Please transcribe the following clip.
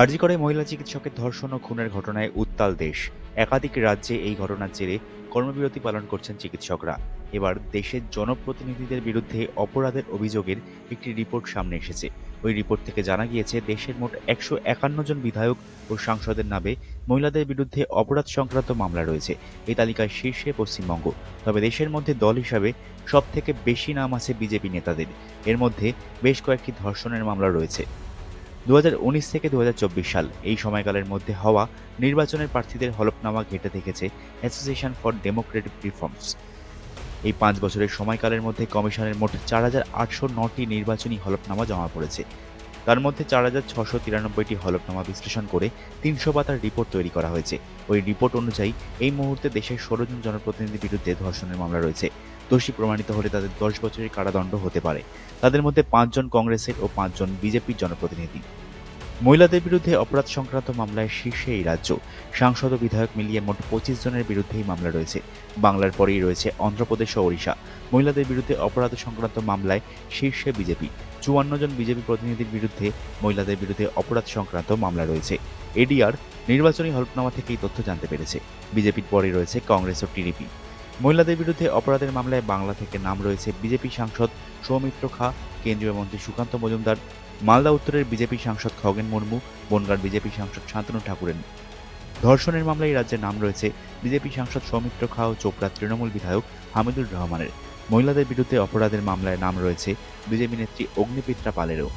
আরজি করে মহিলা চিকিৎসকের ধর্ষণ ও খুনের ঘটনায় উত্তাল দেশ। একাধিক রাজ্যে এই ঘটনার জেরে কর্মবিরতি পালন করছেন চিকিৎসকরা। এবার দেশের জনপ্রতিনিধিদের বিরুদ্ধে অপরাধের অভিযোগের একটি রিপোর্ট সামনে এসেছে। ওই রিপোর্ট থেকে জানা গিয়েছে, দেশের মোট একশো একান্ন জন বিধায়ক ও সাংসদের নামে মহিলাদের বিরুদ্ধে অপরাধ সংক্রান্ত মামলা রয়েছে। এই তালিকায় শীর্ষে পশ্চিমবঙ্গ। তবে দেশের মধ্যে দল হিসাবে সব থেকে বেশি নাম আছে বিজেপি নেতাদের। এর মধ্যে বেশ কয়েকটি ধর্ষণের মামলা রয়েছে। দু হাজার উনিশ থেকে দু হাজার চব্বিশ সাল এই সময়কালের মধ্যে হওয়া নির্বাচনের প্রার্থীদের হলফনামা ঘেটে দেখেছে অ্যাসোসিয়েশন ফর ডেমোক্রেটিক রিফর্মস এই পাঁচ বছরের সময়কালের মধ্যে কমিশনের মোট চার হাজার আটশো নটি নির্বাচনী হলফনামা জমা পড়েছে। তার মধ্যে চার হাজার ছশো তিরানব্বইটি হলফনামা বিশ্লেষণ করে তিনশো পাতার রিপোর্ট তৈরি করা হয়েছে। ওই রিপোর্ট অনুযায়ী এই মুহূর্তে দেশের ষোলো জন জনপ্রতিনিধির বিরুদ্ধে ধর্ষণের মামলা রয়েছে। দোষী প্রমাণিত হলে তাদের দশ বছরের কারাদণ্ড হতে পারে। তাদের মধ্যে পাঁচজন কংগ্রেসের ও পাঁচজন বিজেপির জনপ্রতিনিধি। মহিলাদের বিরুদ্ধে অপরাধ সংক্রান্ত মামলায় শীর্ষে এই রাজ্য। সাংসদ ও বিধায়ক মিলিয়ে মোট পঁচিশ জনের বিরুদ্ধে এই মামলা রয়েছে। বাংলার পরেই রয়েছে অন্ধ্রপ্রদেশ ও ওড়িশা। মহিলাদের বিরুদ্ধে অপরাধ সংক্রান্ত মামলায় শীর্ষে বিজেপি। চুয়ান্ন জন বিজেপি প্রতিনিধির বিরুদ্ধে মহিলাদের বিরুদ্ধে অপরাধ সংক্রান্ত মামলা রয়েছে। এডিআর নির্বাচনী হলফনামা থেকে এই তথ্য জানতে পেরেছে। বিজেপির পরে রয়েছে কংগ্রেস ও টিডিপি। মহিলাদের বিরুদ্ধে অপরাধের মামলায় বাংলা থেকে নাম রয়েছে বিজেপি সাংসদ সৌমিত্র খা, কেন্দ্রীয় মন্ত্রী সুকান্ত মজুমদার, মালদা উত্তরের বিজেপি সাংসদ খগেন মুর্মু, বনগাঁর বিজেপি সাংসদ শান্তনু ঠাকুরের ধর্ষণের মামলায় এই রাজ্যে নাম রয়েছে বিজেপি সাংসদ সৌমিত্র খা ও চোপড়া তৃণমূল বিধায়ক হামিদুর রহমানের। মহিলাদের বিরুদ্ধে অপরাধের মামলায় নাম রয়েছে বিজেপি নেত্রী অগ্নিপিত্রা পালেরও।